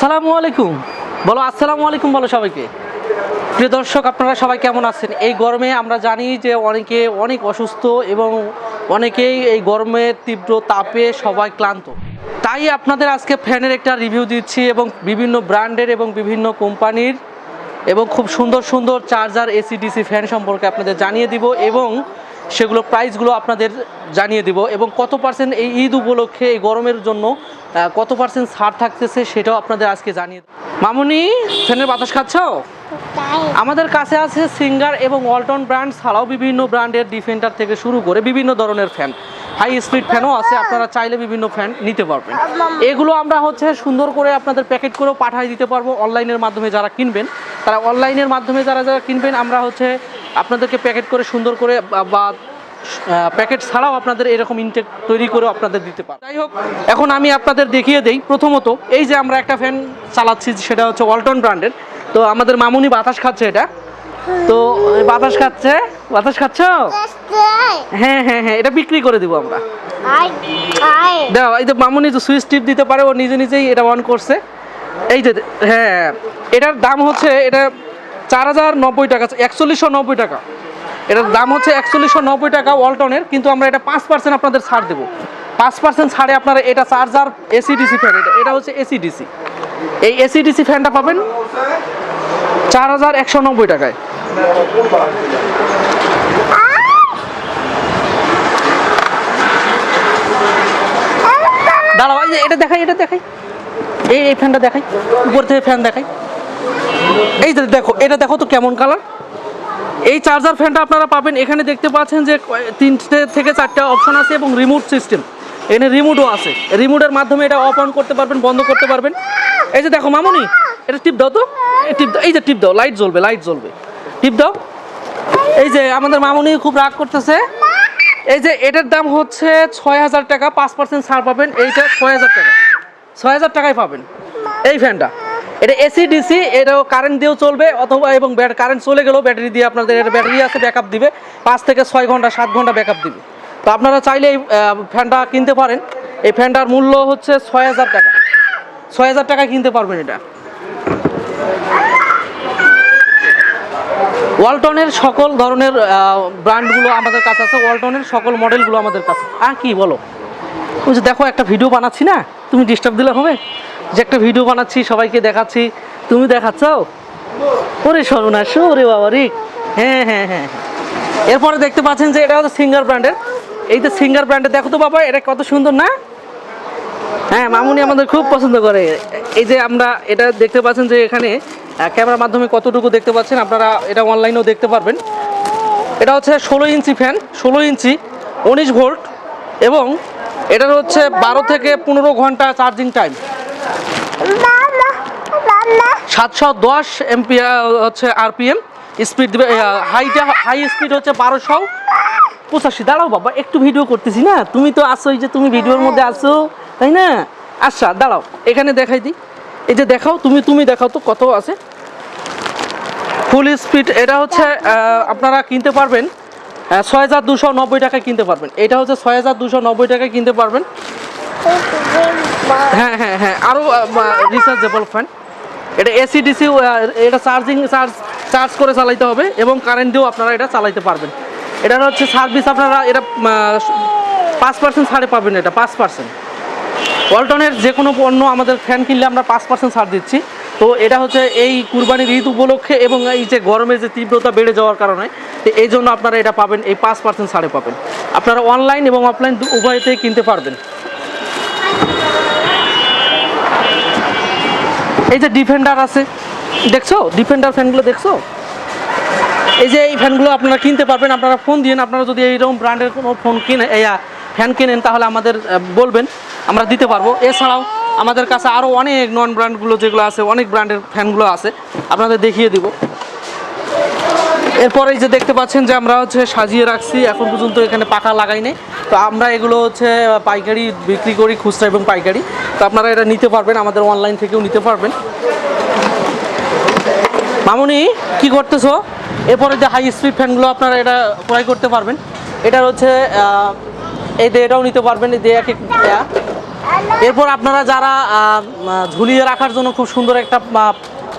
আসসালামু আলাইকুম। বলো, আসসালামু আলাইকুম বলো সবাইকে। প্রিয় দর্শক, আপনারা সবাই কেমন আছেন? এই গরমে আমরা জানি যে অনেকে অনেক অসুস্থ এবং অনেকেই এই গরমের তীব্র তাপে সবাই ক্লান্ত। তাই আপনাদের আজকে ফ্যানের একটা রিভিউ দিচ্ছি এবং বিভিন্ন ব্র্যান্ডের এবং বিভিন্ন কোম্পানির এবং খুব সুন্দর সুন্দর চার্জার এসি ডিসি ফ্যান সম্পর্কে আপনাদের জানিয়ে দিব এবং সেগুলো প্রাইসগুলো আপনাদের জানিয়ে দিব এবং কত পার্সেন্ট এই ঈদ উপলক্ষে এই গরমের জন্য কত পার্সেন্ট ছাড় থাকতেছে সেটাও আপনাদের আজকে জানিয়ে মামুনি ফ্যানের বাতাস খাচ্ছ? আমাদের কাছে আছে সিঙ্গার এবং ওয়ালটন ব্র্যান্ড ছাড়াও বিভিন্ন ব্র্যান্ডের ডিফেন্ডার থেকে শুরু করে বিভিন্ন ধরনের ফ্যান। হাই স্পিড ফ্যানও আছে আপনারা চাইলে বিভিন্ন ফ্যান নিতে পারবেন। এগুলো আমরা হচ্ছে সুন্দর করে আপনাদের প্যাকেট করেও পাঠিয়ে দিতে পারব অনলাইনের মাধ্যমে যারা কিনবেন। তারা অনলাইনের মাধ্যমে যারা যারা কিনবেন আমরা হচ্ছে আপনাদেরকে প্যাকেট করে সুন্দর করে বা- প্যাকেট ছাড়াও আপনাদের এরকম ইনটেক তৈরি করে আপনাদের দিতে পারে যাই হোক, এখন আমি আপনাদের দেখিয়ে দেই। প্রথমত, এই যে আমরা একটা ফ্যান চালাচ্ছি, সেটা হচ্ছে ওয়ালটন ব্র্যান্ডের তো আমাদের মামুনি বাতাস খাচ্ছে এটা। তো বাতাস খাচ্ছে? বাতাস খাচ্ছ? হ্যাঁ হ্যাঁ হ্যাঁ এটা বিক্রি করে দিব আমরা। দাও, এই যে মামুনি যে সুইচ টিপ দিতে পারে, ও নিজে নিজেই এটা অন করছে। এই যে হ্যাঁ এটার দাম হচ্ছে, এটা চার হাজার নব্বই টাকা, একচল্লিশশো নব্বই টাকা। এটার দাম হচ্ছে একচল্লিশশো নব্বই টাকা ওয়ালটনের, কিন্তু আমরা এটা পাঁচ পার্সেন্ট আপনাদের ছাড় দেবো। পাঁচ পার্সেন্ট ছাড়ে আপনারা এটা চার্জার এসিডিসি ফ্যান এটা এটা হচ্ছে এসিডিসি এই এসিডিসি ফ্যানটা পাবেন চার হাজার একশো নব্বই টাকায়। দাঁড়াও এটা দেখাই এটা দেখাই। এই এই ফ্যানটা দেখাই, উপর থেকে ফ্যান দেখাই। এই যে দেখো, এটা দেখো তো কেমন কালার এই চার্জার ফ্যানটা আপনারা পাবেন, এখানে দেখতে পাচ্ছেন যে তিনটে থেকে চারটে অপশন আছে এবং রিমোট সিস্টেম এখানে রিমোটও আছে। রিমোটের মাধ্যমে এটা অফ অন করতে পারবেন, বন্ধ করতে পারবেন। এই যে দেখো, মামুনি, এটা টিপ দাও তো। টিপ দাও, এই যে টিপ দাও লাইট জ্বলবে লাইট জ্বলবে। টিপ দাও। এই যে আমাদের মামুনি খুব রাগ করতেছে। এই যে এটার দাম হচ্ছে ছয় হাজার টাকা, পাঁচ পার্সেন্ট ছাড় পাবেন, এইটা ছয় হাজার টাকা। ছয় হাজার টাকায় পাবেন। এই ফ্যানটা এটা এসি ডিসি এটাও কারেন্ট দিয়েও চলবে, অথবা এবং কারেন্ট চলে গেলেও ব্যাটারি দিয়ে আপনাদের এটা ব্যাটারি আছে ব্যাকআপ দিবে। পাঁচ থেকে ছয় ঘণ্টা, সাত ঘণ্টা ব্যাকআপ দিবে। তো আপনারা চাইলে এই ফ্যানটা কিনতে পারেন। এই ফ্যানটার মূল্য হচ্ছে ছয় হাজার টাকা। ছয় হাজার টাকায় কিনতে পারবেন এটা। ওয়ালটনের সকল ধরনের ব্র্যান্ডগুলো আমাদের কাছে আছে, ওয়ালটনের সকল মডেলগুলো আমাদের কাছে আর কি বলো? ওই যে দেখো, একটা ভিডিও বানাচ্ছি না? তুমি ডিস্টার্ব দিলে হবে? যে একটা ভিডিও বানাচ্ছি, সবাইকে দেখাচ্ছি। তুমি দেখাচ্ছ ওরে সর্বনাশ ওরে বাবা রে। হ্যাঁ হ্যাঁ হ্যাঁ হ্যাঁ। এরপরে দেখতে পাচ্ছেন যে এটা হচ্ছে সিঙ্গার ব্র্যান্ডের। এই যে সিঙ্গার ব্র্যান্ডের, দেখো তো বাবা, এটা কত সুন্দর, না? হ্যাঁ মামুনি আমাদের খুব পছন্দ করে। এই যে আমরা এটা দেখতে পাচ্ছেন যে এখানে ক্যামেরার মাধ্যমে কতটুকু দেখতে পাচ্ছেন, আপনারা এটা অনলাইনেও দেখতে পারবেন। এটা হচ্ছে ষোলো ইঞ্চি ফ্যান ষোলো ইঞ্চি, উনিশ ভোল্ট, এবং এটার হচ্ছে বারো থেকে পনেরো ঘণ্টা চার্জিং টাইম সাতশো দশ এমপি হচ্ছে আরপিএম স্পিড দিবে হাইটা হাই স্পিড হচ্ছে বারোশো। পঁচাশি। দাঁড়াও বাবা, একটু ভিডিও করতেছি না? তুমি তো আসোই যে তুমি ভিডিওর মধ্যে আসো তাই না? আচ্ছা দাঁড়াও, এখানে দেখাই দিই। এই যে দেখাও, তুমি তুমি দেখাও তো কত আছে। ফুল স্পিড এটা হচ্ছে আপনারা কিনতে পারবেন ছয় হাজার দুশো নব্বই টাকায় কিনতে পারবেন। এটা হচ্ছে ছয় হাজার দুশো নব্বই টাকায় কিনতে পারবেন। হ্যাঁ হ্যাঁ হ্যাঁ আরও রিচার্জেবল ফ্যান এটা এসি ডিসি এটা চার্জিং চার্জ চার্জ করে চালাইতে হবে এবং কারেন্ট দিয়েও আপনারা এটা চালাইতে পারবেন। এটার হচ্ছে সার্ভিস আপনারা এটা পাঁচ পার্সেন্ট ছাড়ে পাবেন এটা, পাঁচ পার্সেন্ট ওয়ালটনের যে কোনো পণ্য আমাদের ফ্যান কিনলে আমরা পাঁচ পার্সেন্ট ছাড় দিচ্ছি। তো এটা হচ্ছে এই কুরবানির ঈদ উপলক্ষে এবং এই যে গরমের যে তীব্রতা বেড়ে যাওয়ার কারণে, তো এই জন্য আপনারা এটা পাবেন, এই পাঁচ পার্সেন্ট ছাড়ে পাবেন। আপনারা অনলাইন এবং অফলাইন উভয়তেই কিনতে পারবেন। এই যে ডিফেন্ডার আছে, দেখছ? ডিফেন্ডার ফ্যানগুলো দেখছ? এই যে এই ফ্যানগুলো আপনারা কিনতে পারবেন, আপনারা ফোন দিন আপনারা যদি এইরকম ব্র্যান্ডের কোনো ফোন কিনে ফ্যান কিনেন, তাহলে আমাদের বলবেন, আমরা দিতে পারব। এছাড়াও আমাদের কাছে আরও অনেক নন ব্র্যান্ডগুলো যেগুলো আছে, অনেক ব্র্যান্ডের ফ্যানগুলো আছে, আপনাদের দেখিয়ে দিব। এরপরে যে দেখতে পাচ্ছেন যে আমরা হচ্ছে সাজিয়ে রাখছি, এখন পর্যন্ত এখানে পাকা লাগাই নেই। তো আমরা এগুলো হচ্ছে পাইকারি বিক্রি করি, খুচরা এবং পাইকারি। তো আপনারা এটা নিতে পারবেন, আমাদের অনলাইন থেকেও নিতে পারবেন। মামুনি, কি করতেছো? এরপরে যে হাই স্পিড ফ্যানগুলো আপনারা এটা ক্রয় করতে পারবেন। এটার হচ্ছে এই এটাও নিতে পারবেন, এই এক এরপর আপনারা যারা ঝুলিয়ে রাখার জন্য খুব সুন্দর একটা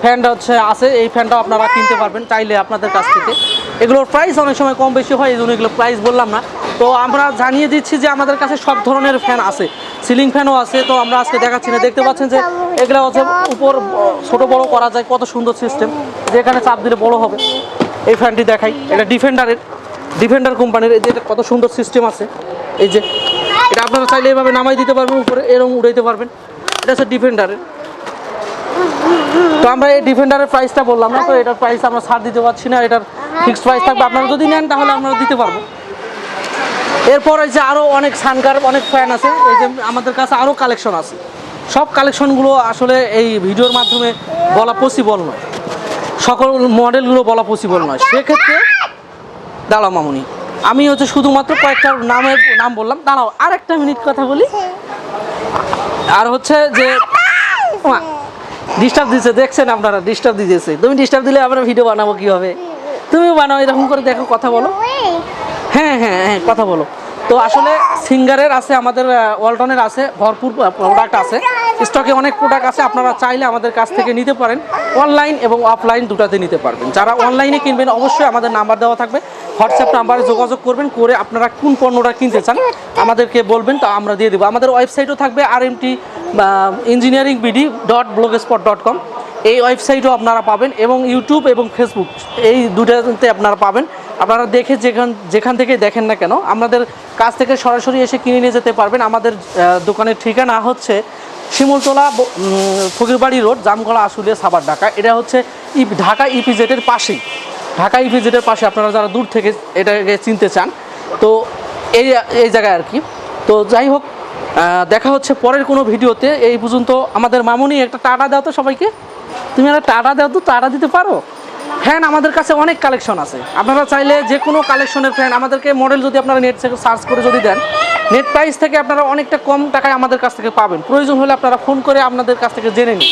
ফ্যান হচ্ছে আছে, এই ফ্যানটাও আপনারা কিনতে পারবেন চাইলে আপনাদের কাছ থেকে। এগুলোর প্রাইস অনেক সময় কম বেশি হয় এই জন্য এগুলো প্রাইস বললাম না। তো আমরা জানিয়ে দিচ্ছি যে আমাদের কাছে সব ধরনের ফ্যান আছে। সিলিং ফ্যানও আছে, তো আমরা আজকে দেখাচ্ছি না। দেখতে পাচ্ছেন যে এগুলো হচ্ছে উপর, ছোট বড় করা যায়, কত সুন্দর সিস্টেম যেখানে চাপ দিলে বড় হবে। এই ফ্যানটি দেখাই, এটা ডিফেন্ডারের ডিফেন্ডার কোম্পানির এই যে কত সুন্দর সিস্টেম আছে। এই যে, এটা আপনারা চাইলে এভাবে নামাই দিতে পারবেন, উপরে এরকম উড়াইতে পারবেন। এটা হচ্ছে ডিফেন্ডারের তো আমরা এই ডিফেন্ডারের প্রাইসটা বললাম না তো এটার প্রাইস আমরা ছাড় দিতে পারছি না এটার ফিক্সড প্রাইস থাকবে। আপনারা যদি নেন তাহলে আমরা দিতে পারব। এরপর এই যে আরও অনেক সানকার অনেক ফ্যান আছে। এই যে আমাদের কাছে আরও কালেকশন আছে। সব কালেকশনগুলো আসলে এই ভিডিওর মাধ্যমে বলা পসিবল নয়। সকল মডেলগুলো বলা পসিবল নয়। সেক্ষেত্রে দাঁড়াও মামুনি। আমি হচ্ছে শুধুমাত্র কয়েকটা নামের নাম বললাম। দাঁড়াও আর একটা মিনিট কথা বলি। আর হচ্ছে যে ডিস্টার্ব দিচ্ছে দেখছেন আপনারা ডিস্টার্ব দিয়েছে তুমি ডিস্টার্ব দিলে আমরা ভিডিও বানাবো কীভাবে? তুমি বানাও এরকম করে দেখো কথা বলো। হ্যাঁ হ্যাঁ হ্যাঁ কথা বলো। তো আসলে সিঙ্গারের আছে আমাদের ওয়ালটনের আছে ভরপুর প্রোডাক্ট আছে। স্টকে অনেক প্রোডাক্ট আছে আপনারা চাইলে আমাদের কাছ থেকে নিতে পারেন। অনলাইন এবং অফলাইন দুটাতে নিতে পারবেন। যারা অনলাইনে কিনবেন অবশ্যই আমাদের নাম্বার দেওয়া থাকবে। হোয়াটসঅ্যাপ নাম্বারে যোগাযোগ করবেন করে আপনারা কোন পণ্যটা কিনতে চান আমাদেরকে বলবেন তা আমরা দিয়ে দেবো। আমাদের ওয়েবসাইটও থাকবে আর M T engineering BD dot blog spot dot com এই ওয়েবসাইটও আপনারা পাবেন এবং ইউটিউব এবং ফেসবুক এই দুটাতে আপনারা পাবেন। আপনারা দেখে যেখান যেখান থেকে দেখেন না কেন, আমাদের কাছ থেকে সরাসরি এসে কিনে নিয়ে যেতে পারবেন। আমাদের দোকানের ঠিকানা হচ্ছে শিমুলতলা ফকিরবাড়ি রোড জামগড়া আশুলিয়া সাবার ঢাকা। এটা হচ্ছে ই ঢাকা ইপিজেটের পাশেই। ঢাকা ইপিজেটের পাশে আপনারা যারা দূর থেকে এটাকে চিনতে চান, তো এই এই জায়গায় আর কি। তো যাই হোক দেখা হচ্ছে পরের কোনো ভিডিওতে। এই পর্যন্ত আমাদের মামুনি একটা টাটা দাও তো সবাইকে। তুমি একটা টাটা দাও তো, টাটা দিতে পারো। ফ্যান আমাদের কাছে অনেক কালেকশন আছে। আপনারা চাইলে যে কোনো কালেকশনের ফ্যান আমাদেরকে মডেল যদি আপনারা নেট থেকে সার্চ করে যদি দেন নেট প্রাইস থেকে আপনারা অনেকটা কম টাকায় আমাদের কাছ থেকে পাবেন। প্রয়োজন হলে আপনারা ফোন করে আপনাদের কাছ থেকে জেনে নিন।